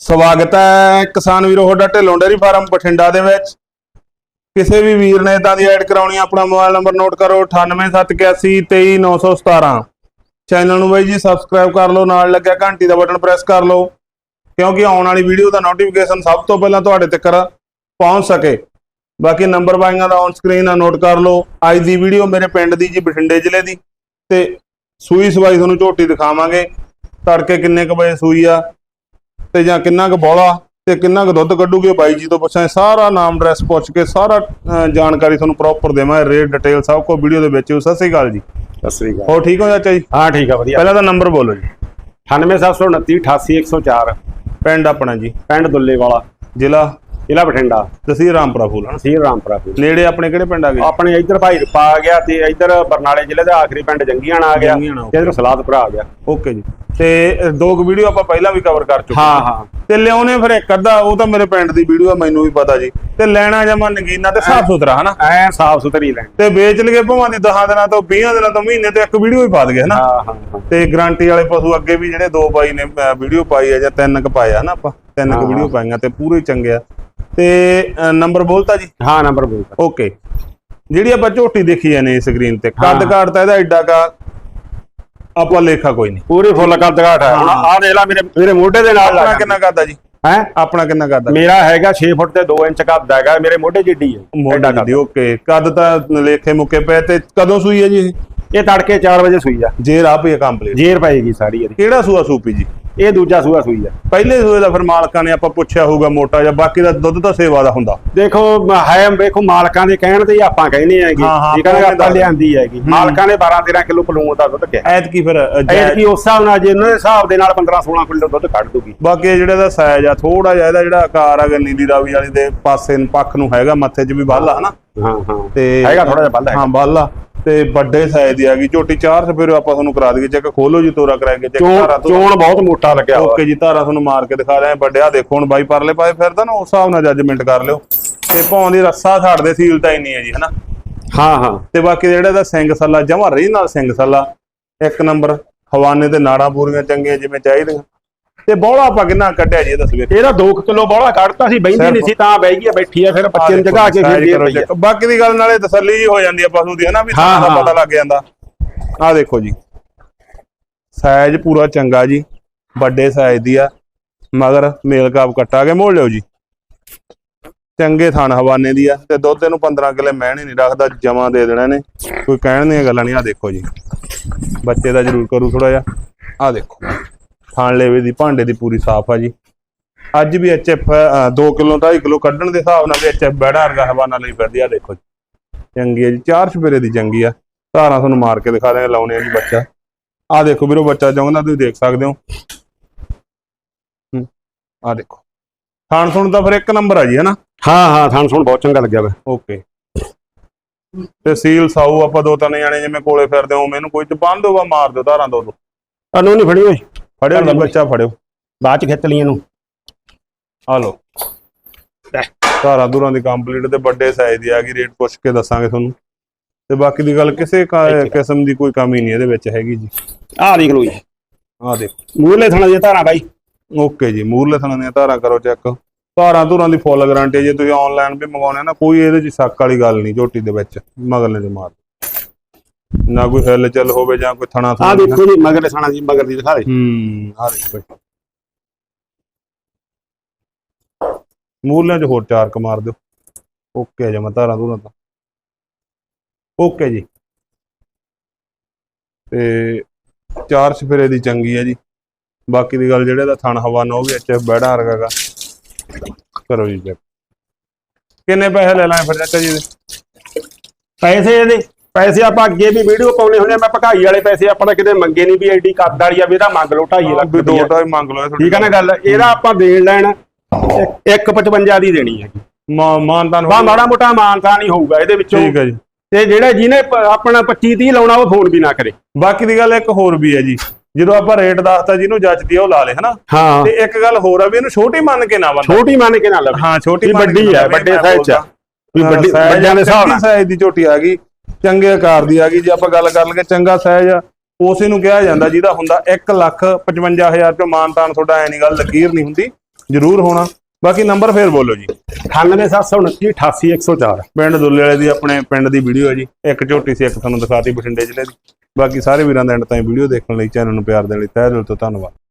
ਸਵਾਗਤ ਹੈ ਕਿਸਾਨ ਵੀਰੋ ਤੁਹਾਡਾ ਢਿੱਲੋਂ ਡੇਅਰੀ ਫਾਰਮ ਬਠਿੰਡਾ ਦੇ ਵਿੱਚ। ਕਿਸੇ ਵੀ ਵੀਰ ਨੇ ਇਦਾਂ ਦੀ ਐਡ ਕਰਾਉਣੀ ਆਪਣਾ ਮੋਬਾਈਲ ਨੰਬਰ ਨੋਟ ਕਰੋ 9871823917 ਚੈਨਲ ਨੂੰ ਬਾਈ ਜੀ ਸਬਸਕ੍ਰਾਈਬ ਕਰ ਲਓ, ਨਾਲ ਲੱਗਿਆ ਘੰਟੀ ਦਾ ਬਟਨ ਪ੍ਰੈਸ ਕਰ ਲਓ, ਕਿਉਂਕਿ ਆਉਣ ਵਾਲੀ ਵੀਡੀਓ ਦਾ ਨੋਟੀਫਿਕੇਸ਼ਨ ਸਭ ਤੋਂ ਪਹਿਲਾਂ ਤੁਹਾਡੇ ਤੱਕ ਪਹੁੰਚ ਸਕੇ। ਬਾਕੀ ਨੰਬਰ ਬਾਈਆਂ ਦਾ ਔਨ ਸਕਰੀਨ ਆ ਨੋਟ ਕਰ ਲਓ। ਅੱਜ ਦੀ ਵੀਡੀਓ ਮੇਰੇ ਪਿੰਡ ਦੀ ਜੀ, ਬਠਿੰਡੇ ਜ਼ਿਲ੍ਹੇ ਦੀ। ਤੇ ਸੂਈ ਸਵਾਈ ਤੁਹਾਨੂੰ ਝੋਟੀ ਦਿਖਾਵਾਂਗੇ। ਤੜਕੇ ਕਿੰਨੇ ਕੁ ਵਜੇ ਸੂਈ ਆ? ਤੇ ਜਾਂ ਕਿੰਨਾ ਕੁ ਬੋਲਾ ਤੇ ਕਿੰਨਾ ਕੁ ਦੁੱਧ ਕੱਢੂਗੇ ਬਾਈ ਜੀ ਤੋਂ ਪੁੱਛਾਂ ਸਾਰਾ ਨਾਮ ਐਡਰੈਸ ਪੁੱਛ ਕੇ ਸਾਰਾ ਜਾਣਕਾਰੀ ਤੁਹਾਨੂੰ ਪ੍ਰੋਪਰ ਦੇਵਾਂ ਰੇਟ ਡਿਟੇਲ ਸਭ ਕੁਝ ਵੀਡੀਓ ਦੇ ਵਿੱਚ ਸਤਿ ਸ੍ਰੀ ਅਕਾਲ ਜੀ। ਸਤਿ ਸ੍ਰੀ ਅਕਾਲ। ਹੋਰ ਠੀਕ ਹੋ ਚਾਚਾ ਜੀ? ਹਾਂ ਠੀਕ ਆ ਵਧੀਆ। ਪਹਿਲਾਂ ਤਾਂ ਨੰਬਰ ਬੋਲੋ ਜੀ। 98729 88104 ਪਿੰਡ ਆਪਣਾ ਜੀ। ਪਿੰਡ ਦੁੱਲੇ ਵਾਲਾ ਜ਼ਿਲ੍ਹਾ ਜ਼ਿਲ੍ਹਾ ਬਠਿੰਡਾ। ਤਹਿਸੀਲ ਰਾਮਪੁਰਾ ਫੂਲ ਹਨਾ? ਤਹਿਸੀਲ ਰਾਮਪੁਰਾ ਪਿੰਡ। ਨੇੜੇ ਆਪਣੇ ਕਿਹੜੇ ਪਿੰਡ ਆ ਗਏ? ਆਪਣੇ ਇੱਧਰ ਭਾਈ ਰਪਾ ਆ ਗਿਆ ਤੇ ਇੱਧਰ ਬਰਨਾਲੇ ਜ਼ਿਲ੍ਹੇ ਦਾ ਆਖਰੀ ਪਿੰਡ ਜੰਗੀਆਣਾ ਆ ਗਿਆ। ਤੇ ਇੱਧਰ ਸਲਾਦਪੁਰਾ ਆ ਗਿਆ। ਓਕੇ ਜੀ। ਤੇ ਦੋ ਕੁ ਵੀਡੀਓ ਆਪਾਂ ਪਹਿਲਾਂ ਵੀ ਕਵਰ ਕਰ ਚੁੱਕੇ ਹਾਂ ਹਾਂ। ਤੇ ਲਿਆਉਨੇ ਫਿਰ ਇੱਕ ਅੱਧਾ ਉਹ ਤਾਂ ਮੇਰੇ ਪਿੰਡ ਦੀ ਵੀਡੀਓ ਆ ਮੈਨੂੰ ਵੀ ਪਤਾ ਜੀ। ਤੇ ਲੈਣਾ ਜਮਾ ਨਗੀਨਾ ਤੇ ਸਾਫ਼ ਸੁਥਰਾ ਹਨਾ? ਐ ਸਾਫ਼ ਸੁਥਰੀ ਲੈਣ। ਤੇ ਵੇਚ ਲਗੇ ਭਾਵਾਂ ਦੀ 10 ਦਿਨਾਂ ਤੋਂ 20 ਦਿਨਾਂ ਤੋਂ ਮਹੀਨੇ ਤੇ ਇੱਕ ਵੀਡੀਓ ਹੀ ਪਾ ਦਗੇ ਹਨਾ? ਤੇ ਗਾਰੰਟੀ ਵਾਲੇ ਪਸ਼ੂ ਅੱਗੇ ਵੀ ਜਿਹੜੇ ਦੋ ਬਾਈ ਨੇ ਵੀਡੀਓ ਪਾਈ ਆ ਜਾਂ ਤਿੰਨ ਕ ਪਾਏ ਆ ਨਾ ਆਪਾਂ? ਤਿੰਨ ਕ। ਵੀਡੀਓ ਪਾਈਆਂ ਤੇ ਪੂਰੇ ਚੰਗੇ ਆ। ਤੇ ਨੰਬਰ ਬੋਲਤਾ ਜੀ? ਹਾਂ ਨੰਬਰ ਬੋਲ ਓਕੇ ਜਿਹੜੀ ਆਪਾਂ ਝੋਟੀ ਦੇਖੀ ਜਾਂਦੇ ਸਕਰੀਨ ਤੇ ਕੱਦ। ਕਾਟ ਤਾਂ ਇਹਦਾ ਐਡਾ ਕਾ ਆਪਾਂ ਲੇਖਾ ਕੋਈ ਨਹੀਂ। ਪੂਰੀ ਫੁੱਲ ਕੱਦ ਘਾਟ ਹੈ ਹੁਣ। ਆਹ ਦੇਖ ਲੈ ਮੇਰੇ ਮੇਰੇ ਮੋਢੇ ਦੇ ਨਾਲ ਆਪਣਾ ਕਿੰਨਾ ਕੱਦ ਆ ਜੀ? ਹੈ? ਆਪਣਾ ਕਿੰਨਾ ਕੱਦ ਆ? ਮੇਰਾ ਹੈਗਾ 6 ਫੁੱਟ ਤੇ 2 ਇੰਚ ਕੱਦ ਹੈਗਾ ਮੇਰੇ ਮੋਢੇ ਜਿੱਡੀ ਹੈ ਮੋਢਾ ਕੱਦ। ਓਕੇ ਕੱਦ ਤਾਂ ਲੇਖੇ ਮੁੱਕੇ ਪਏ ਤੇ ਕਦੋਂ ਸੂਈ ਹੈ ਜੀ ਇਹ? ਤੜਕੇ 4 ਵਜੇ ਸੂਈ ਆ। ਜੇ ਰਾਹ ਪਈ ਕੰਪਲੀਟ। ਜੇਰ ਪਏਗੀ ਸਾਰੀ ਇਹਦੀ। ਕਿਹੜਾ ਸੂਆ ਸੂਪੀ ਜੀ? ਇਹ ਦੂਜਾ ਸੂਆ ਸੂਈ ਆ। ਪਹਿਲੇ ਸੂਏ ਦਾ ਫਿਰ ਮਾਲਕਾਂ ਨੇ ਆਪਾਂ ਪੁੱਛਿਆ ਹੋਊਗਾ ਮੋਟਾ ਜਾਂ ਬਾਕੀ ਦਾ ਦੁੱਧ ਤਾਂ ਸੇਵਾ ਦਾ ਹੁੰਦਾ। ਦੇਖੋ ਮ- ਹੈ ਵੇਖੋ ਮਾਲਕਾਂ ਦੇ ਕਹਿਣ ਤੇ ਹੀ ਆਪਾਂ ਕਹਿੰਦੇ ਆਂਗੇ ਹਾਂ, ਹਾਂ, ਠੀਕ ਹੈ ਨਾ ਆਪਾਂ ਲਿਆਂਦੀ ਹੈਗੀ। ਮਾਲਕਾਂ ਨੇ 12 13 ਕਿਲੋ ਪਲੂਣ ਦਾ ਦੁੱਧ ਕਿਹਾ। ਐਤ ਕੀ ਫਿਰ ਅ, ਕੀ ਉਸ ਹਿਸਾਬ ਨਾਲ ਜੇ ਉਹਨਾਂ ਦੇ ਹਿਸਾਬ ਦੇ ਨਾਲ 15 16 ਕਿਲੋ ਦੁੱਧ ਕੱਢ ਦੂਗੀ। ਬਾਕੀ ਇਹ ਜਿਹੜਾ ਦਾ ਸਾਈਜ਼ ਆ ਥੋੜਾ ਜਿਹਾ ਇਹਦਾ ਜਿਹੜਾ ਆਕਾਰ ਆ ਨੀਲੀ ਰਾਵੀ ਵਾਲੀ ਦੇ ਪਾਸੇ ਨੂੰ ਪੱਖ ਨੂੰ ਹੈਗਾ ਮੱਥੇ 'ਚ ਵੀ ਬੱਲ ਆ ਹਨਾ? ਹਾਂ ਹਾਂ। ਤੇ ਹੈਗਾ ਥੋੜਾ ਜਿਹਾ ਬੱਲ ਹੈਗਾ। ਹਾਂ ਬੱਲ ਆ। ਤੇ ਵੱਡੇ ਸਾਈਜ਼ ਦੀ ਆ ਗਈ। ਝੋਟੀ ਚਾਰ ਸਫੇਰੇ ਆਪਾਂ ਤੁਹਾਨੂੰ ਕਰਾ ਦਈਏ। ਚੈੱਕ ਖੋਲੋ ਜੀ ਤੋਰਾ ਕਰਾਂਗੇ ਚੈੱਕ ਚੋਣ ਧਾਰਾ ਤੋਂ ਚੋਣ ਬਹੁਤ ਮੋਟਾ ਲੱਗਿਆ ਓਕੇ ਜੀ ਧਾਰਾ ਤੁਹਾਨੂੰ ਮਾਰ ਕੇ ਦਿਖਾ ਰਹੇ ਆ ਵੱਡਿਆ ਦੇਖੋ ਹੁਣ ਬਾਈ ਪਰਲੇ ਪਾਏ ਫਿਰਦਾ ਨਾ ਉਸ ਹਿਸਾਬ ਨਾਲ ਜੱਜਮੈਂਟ ਕਰ ਲਿਓ। ਤੇ ਭੌਂ ਦੀ ਰੱਸਾ ਛੱਡਦੇ ਸੀਲ ਤਾਂ ਨਹੀਂ ਹੈ ਜੀ ਹਨਾ? ਹਾਂ ਹਾਂ। ਤੇ ਬਾਕੀ ਜਿਹੜਾ ਇਹਦਾ ਸਿੰਘ ਸੱਲਾ ਜਮਾ ਰਹੀ ਨਾਲ ਸਿੰਘ ਸੱਲਾ ਇੱਕ ਨੰਬਰ ਹਵਾਨੇ ਤੇ ਨਾੜਾਂ ਪੂਰੀਆਂ ਚੰਗੀਆਂ ਜਿਵੇਂ ਚਾਹੀਦੀਆਂ। ਤੇ ਬੋਲਾ ਆਪਾਂ ਕਿੰਨਾ ਕੱਢਿਆ ਜੀ ਇਹ ਦੱਸੋ ਇਹਦਾ 2 ਕਿਲੋ ਬੋਲਾ ਕੱਢਤਾ ਸੀ ਬੈਂਦੀ ਨਹੀਂ ਸੀ ਤਾਂ ਬਹਿ ਗਈ ਆ, ਬੈਠੀ ਆ ਫਿਰ ਬੱਚੇ ਨੂੰ ਜਗਾ ਕੇ ਫਿਰ ਦੇ ਪਈ ਆ। ਬਾਕੀ ਦੀ ਗੱਲ ਨਾਲੇ ਤਸੱਲੀ ਜੀ ਹੋ ਜਾਂਦੀ ਆ ਪਸ਼ੂ ਦੀ ਹਨਾ ਵੀ ਹਾਂ। ਪਤਾ ਲੱਗ ਜਾਂਦਾ। ਆਹ ਦੇਖੋ ਜੀ। ਸਾਈਜ਼ ਪੂਰਾ ਚੰਗਾ ਜੀ ਵੱਡੇ ਸਾਈਜ਼ ਦੀ ਆ ਮਗਰ ਮੇਲ ਕਾਪ ਕੱਟਾ ਕੇ ਮੋੜ ਲਿਓ ਜੀ। ਚੰਗੇ ਥਣ ਹਵਾਨੇ ਦੀ ਆ ਤੇ ਦੁੱਧ ਇਹਨੂੰ 15 ਕਿਲੇ ਮਹਿਣੇ ਨਹੀਂ ਰੱਖਦਾ ਜਮਾ ਦੇ ਦੇਣਾ ਨੇ। ਕੋਈ ਕਹਿਣ ਦੀਆਂ ਗੱਲਾਂ ਨਹੀਂ ਆ ਦੇਖੋ ਜੀ। ਬੱਚੇ ਦਾ ਜ਼ਰੂਰ ਕਰੂ ਥੋੜਾ ਜਿਹਾ। ਆ ਦੇਖੋ। ਥਣ ਲੇਵੇ ਦੀ ਭਾਂਡੇ ਦੀ ਪੂਰੀ ਸਾਫ਼ ਆ ਜੀ। ਅੱਜ ਵੀ ਐਚਐਫ 2 ਕਿਲੋ 2.5 ਕਿਲੋ ਕੱਢਣ ਦੇ ਹਿਸਾਬ ਨਾਲ ਵੀ ਐਚਐਫ ਬੈੜਾ ਵਰਗਾ ਹਵਾਨਾ ਲਈ ਫਿਰਦੀ ਆ ਦੇਖੋ ਜੀ। ਚੰਗੀ ਹੈ ਜੀ ਚਾਰ ਸਪੇਰੇ ਦੀ ਚੰਗੀ ਆ। ਧਾਰਾਂ ਤੁਹਾਨੂੰ ਮਾਰ ਕੇ ਦਿਖਾ ਰਹੇ ਲਾਉਣੇ ਆ ਜੀ ਬੱਚਾ। ਆ ਦੇਖੋ ਵੀਰੋ ਬੱਚਾ ਚਾਹੁੰਦਾ ਤੁਸੀਂ ਦੇਖ ਸਕਦੇ ਹੋ। ਆ ਦੇਖੋ। ਖਾਣ ਸੁਣ ਤਾਂ ਫਿਰ ਇੱਕ ਨੰਬਰ ਆ ਜੀ ਹਨਾ? ਹਾਂ ਹਾਂ ਥਣ ਸੁਣ ਬਹੁਤ ਚੰਗਾ ਲੱਗਿਆ ਵਾ। ਓਕੇ। ਤੇ ਸੀਲ ਸਾਊ ਆਪਾਂ ਦੋ ਤਿੰਨ ਜਾਣੇ ਜਿਵੇਂ ਕੋਲੇ ਫਿਰਦੇ ਹੋ ਮੈਨੂੰ ਕੋਈ ਚ ਬੰਨ ਦਿਓ ਮਾਰ ਦਿਓ ਧਾਰਾਂ ਦੋ ਦੋ। ਅਨੂ ਨਹੀਂ ਫੜੀ ਓਏ। ਫੜਿਓ ਜੀ ਬੱਚਾ ਫੜਿਓ। ਬਾਅਦ ਚ ਖਿੱਚ ਲਈ ਇਹਨੂੰ। ਆ ਲਓ। ਧਾਰਾਂ ਦੂਰਾਂ ਦੀ ਕੰਪਲੀਟ ਤੇ ਵੱਡੇ ਸਾਈਜ਼ ਦੀ ਆ ਗਈ ਰੇਟ ਪੁੱਛ ਕੇ ਦੱਸਾਂਗੇ ਤੁਹਾਨੂੰ। ਤੇ ਬਾਕੀ ਦੀ ਗੱਲ ਕਿਸੇ ਕਿਸਮ ਦੀ ਕੋਈ ਕਮੀ ਨਹੀਂ ਇਹਦੇ ਵਿੱਚ ਹੈਗੀ ਜੀ। ਆਹ ਦੇਖ ਲਓ ਜੀ। ਆ ਦੇਖੋ। ਮੂਹਰਲੇ ਥਣਾ ਦੀ ਧਾਰਾਂ ਬਾਈ। ਓਕੇ ਜੀ ਮੂਰਲੇ ਥਣਾਂ ਦੀਆਂ ਧਾਰਾਂ ਕਰੋ ਚੈੱਕ। ਧਾਰਾਂ ਧੁਰਾਂ ਦੀ ਫੁੱਲ ਗਾਰੰਟੀ ਜੇ ਤੁਸੀਂ ਆਨਲਾਈਨ ਵੀ ਮੰਗਾਉਣੇ ਨਾ ਕੋਈ ਇਹਦੇ ਚ ਸ਼ੱਕ ਵਾਲੀ ਗੱਲ ਨਹੀਂ ਝੋਟੀ ਦੇ ਵਿੱਚ ਮਗਰਲੇ ਦੇ ਮਾਰ ਨਾ ਕੋਈ ਹਿੱਲ ਚੱਲ ਹੋਵੇ ਜਾਂ ਕੋਈ ਥਣਾ ਥੁਣਾ ਦੇਖੋ ਜੀ ਮਗਰਲੇ ਥਣਾ ਦੀ ਮਗਰ ਦੀ ਦਿਖਾ ਦੇ। ਹੂੰ। ਆ ਦੇਖੋ ਬਈ ਮੂਰਲਿਆਂ 'ਚ ਹੋਰ ਚਾਰ ਕ ਮਾਰ ਦਿਓ। ਓਕੇ ਜਮਾ ਧਾਰਾਂ ਧੁਰਾਂ ਤਾਂ। ਓਕੇ ਜੀ। ਤੇ ਚਾਰ ਸਫੇਰੇ ਦੀ ਚੰਗੀ ਹੈ ਜੀ। ਬਾਕੀ ਦੀ ਗੱਲ ਜਿਹੜੇ ਦਾ ਥਣ ਹਵਾ ਨਾ ਉਹ ਵੀ ਅੱਛਾ ਬੈੜਾ ਵਰਗਾਗਾ ਕਰੋ ਜੀ ਚੈੱਕ ਕਿੰਨੇ ਪੈਸੇ ਲੈ ਲਾਂ ਫਿਰ ਚਾਚਾ ਜੀ ਦੇ? ਪੈਸੇ ਇਹਦੇ? ਪੈਸੇ ਆਪਾਂ ਅੱਗੇ ਵੀ ਵੀਡੀਓ ਪਾਉਣੇ ਹੁੰਦੇ ਆ ਮੈਂ ਭਕਾਈ ਵਾਲੇ ਪੈਸੇ ਆਪਾਂ ਤਾਂ ਕਿਤੇ ਮੰਗੇ ਨਹੀਂ ਵੀ ਐਡੀ ਕੱਦ ਵਾਲੀ ਆ ਵੀ ਇਹਦਾ ਮੰਗ ਲਓ 2.5 ਲੱਖ ਦੋ ਰੁਪਈਆ। ਢਾਈ ਮੰਗ ਲਓ ਠੀਕ ਆ ਨਾ ਗੱਲ? ਇਹਦਾ ਆਪਾਂ ਦੇਣ ਲੈਣ 1.55 ਦੀ ਦੇਣੀ ਹੈਗੀ ਮਾਨਤਾਨ ਬਾ ਮਾੜਾ ਮੋਟਾ ਮਾਨਤਾ ਨਹੀਂ ਹੋਊਗਾ ਇਹਦੇ ਵਿੱਚੋਂ। ਠੀਕ ਹੈ ਜੀ। ਤੇ ਜਿਹੜਾ ਜਿਹਨੇ ਆਪਣਾ 25 30 ਲਾਉਣਾ ਉਹ ਫੋਨ ਵੀ ਨਾ ਕਰੇ। ਬਾਕੀ ਦੀ ਗੱਲ ਇੱਕ ਹੋਰ ਵੀ ਹੈ ਜੀ। ਜਦੋਂ ਆਪਾਂ ਰੇਟ ਦੱਸਤਾ ਜਿਹਨੂੰ ਜੱਜਦੀ ਉਹ ਲਾ ਲੇ ਹਨਾ? ਹਾਂ। ਤੇ ਇੱਕ ਗੱਲ ਹੋਰ ਆ ਵੀ ਇਹਨੂੰ ਛੋਟੀ ਮੰਨ ਕੇ ਨਾ ਬੰਦਾ। ਛੋਟੀ ਮੰਨ ਕੇ ਨਾ ਲਵੇ। ਹਾਂ ਛੋਟੀ ਵੱਡੀ ਹੈ, ਵੱਡੇ size 'ਚ। ਵੀ ਹਾਂ, ਵੱਡੀ ਵੱਡਿਆਂ ਦੇ ਹਿਸਾਬ ਚੰਗੀ ਨਾਲ size ਦੀ ਝੋਟੀ ਆ ਗਈ। ਚੰਗੇ ਆਕਾਰ ਦੀ ਆ ਗਈ। ਜੇ ਆਪਾਂ ਗੱਲ ਕਰ ਲਈਏ ਚੰਗਾ ਸਾਈਜ਼ ਆ ਉਸੇ ਨੂੰ ਕਿਹਾ ਜਾਂਦਾ ਜਿਹਦਾ ਹੁੰਦਾ 1 ਲੱਖ 55000 ਰੁਪਏ ਮਾਨਤਾਨ ਤੁਹਾਡਾ ਐ ਨਹੀਂ ਗੱਲ ਲਕੀਰ ਨਹੀਂ ਹੁੰਦੀ ਜ਼ਰੂਰ ਹੋਣਾ। ਬਾਕੀ ਨੰਬਰ ਫੇਰ ਬੋਲੋ ਜੀ। 98729 88104 ਪਿੰਡ ਦੁੱਲੇ ਵਾਲੇ ਦੀ ਆਪਣੇ ਪਿੰਡ ਦੀ ਵੀਡੀਓ ਹੈ ਜੀ। ਇੱਕ ਝੋਟੀ ਸੀ ਇੱਕ ਤੁਹਾਨੂੰ ਦਿਖਾਤੀ ਬਠਿੰਡੇ ਜ਼ਿਲ੍ਹੇ ਦੀ। ਬਾਕੀ ਸਾਰੇ ਵੀਰਾਂ ਦਾ ਐਂਡ ਤਾਈਂ ਵੀਡੀਓ ਦੇਖਣ ਲਈ ਚੈਨਲ ਨੂੰ ਪਿਆਰ ਦੇਣ ਲਈ ਤਹਿ ਦਿਲ ਤੋਂ ਧੰਨਵਾਦ।